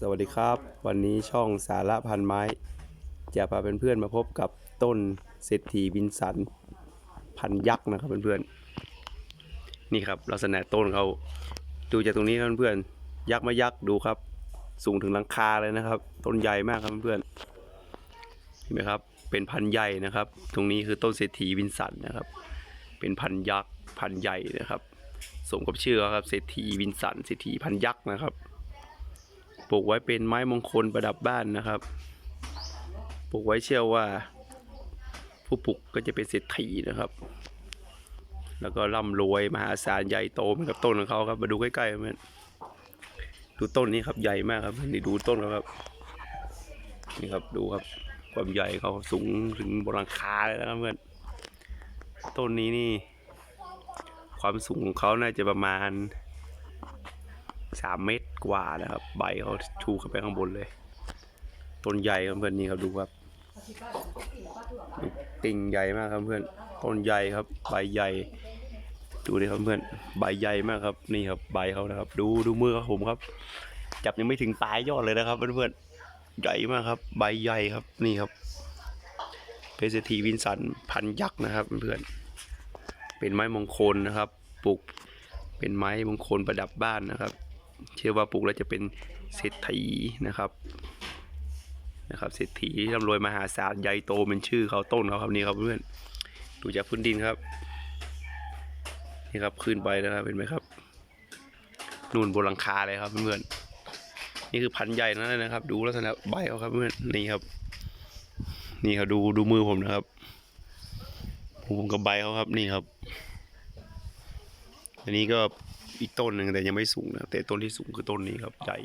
สวัสดีครับ วันนี้ช่องสาระพันไม้ จะพาเพื่อนๆมาพบกับต้นเศรษฐีวินสัน พันยักษ์นะครับเพื่อนๆนี่ครับลักษณะต้นเขาดูจากตรงนี้ครับเพื่อนๆยักษ์มายักษ์ดูครับ สูงถึงหลังคาเลยนะครับ ต้นใหญ่มากครับเพื่อนๆเห็นไหมครับเป็นพันใหญ่นะครับ ตรงนี้คือต้นเศรษฐีวินสันนะครับ เป็นพันยักษ์พันใหญ่นะครับสมกับชื่อครับเศรษฐีวินสันเศรษฐีพันยักษ์นะครับ ปลูกไว้เป็นไม้มงคลประดับบ้านนะครับ ปลูกไว้เชื่อว่า ผู้ปลูกก็จะเป็นเศรษฐีนะครับ แล้วก็ร่ำรวยมหาศาลใหญ่โตเหมือนกับต้นของเขาครับ มาดูใกล้ๆครับเพื่อนดูต้นนี้ครับใหญ่มากครับนี่ดูต้นเขาครับนี่ครับดูครับความใหญ่เขาสูงถึงบนหลังคาเลยนะครับเพื่อนต้นนี้นี่ ความสูงของเขาน่าจะประมาณ สามเมตรกว่านะครับ ใบเขาชูขึ้นไปข้างบนเลย ต้นใหญ่ครับเพื่อนนี่ครับดูครับดูติ่งใหญ่มากครับเพื่อน ต้นใหญ่ครับ ใบใหญ่ ดูดิครับเพื่อน ใบใหญ่มากครับ นี่ครับ ใบเขานะครับ ดูดูมือครับผมครับ จับยังไม่ถึงปลายยอดเลยนะครับเพื่อนๆ ใหญ่มากครับ ใบใหญ่ครับ นี่ครับ เพชรทีวินสันพันยักษ์นะครับเพื่อนเป็นไม้มงคลนะครับ ปลูกเป็นไม้มงคลประดับบ้านนะครับ เชื่อว่าปลูกแล้วจะเป็นเศรษฐีนะครับนะครับเศรษฐีร่ำรวยมหาศาลใหญ่โตเป็นชื่อเขาต้นเขาครับนี่ครับเพื่อนดูจากพื้นดินครับนี่ครับขึ้นไปนะครับเห็นไหมครับนู่นบนหลังคาเลยครับเพื่อนนี่คือพันธุ์ใหญ่นั่นเลยนะครับ ดูลักษณะใบเขาครับเพื่อนนี่ครับ นี่ครับดูดูมือผมนะครับผมกับใบเขาครับนี่ครับ อันนี้ก็อีกต้นหนึ่งแต่ยังไม่สูงนะแต่ต้นที่สูงคือต้นนี้ครับใหญ่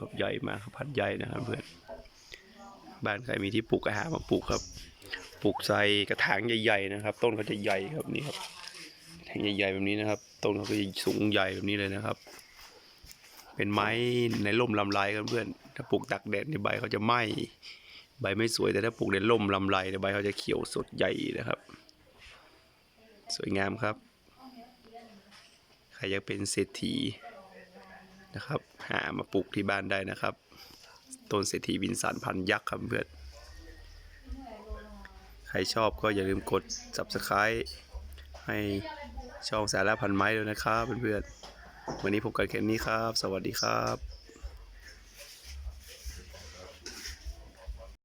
ครับใหญ่มากครับพันใหญ่นะครับเพื่อนบ้านใครมีที่ปลูกก็หามาปลูกครับ ปลูกใส่กระถางใหญ่ๆนะครับ ต้นเขาจะใหญ่ครับนี่ครับแทงใหญ่ๆแบบนี้นะครับ ต้นเขาก็จะสูงใหญ่แบบนี้เลยนะครับ เป็นไม้ในร่มลำไรครับเพื่อน ถ้าปลูกตักแดดในใบเขาจะไหม้ใบไม่สวยแต่ถ้าปลูกในร่มลำไรในใบเขาจะเขียวสดใหญ่นะครับ สวยงามครับ ใครอยากเป็นเศรษฐีนะครับ หามาปลูกที่บ้านได้นะครับ ต้นเศรษฐีวินสันพันยักษ์ครับเพื่อนใครชอบก็อย่าลืมกด subscribe ให้ช่องสาระพันไม้ด้วยนะครับเพื่อนๆวันนี้พบกันแค่นี้ครับ สวัสดีครับ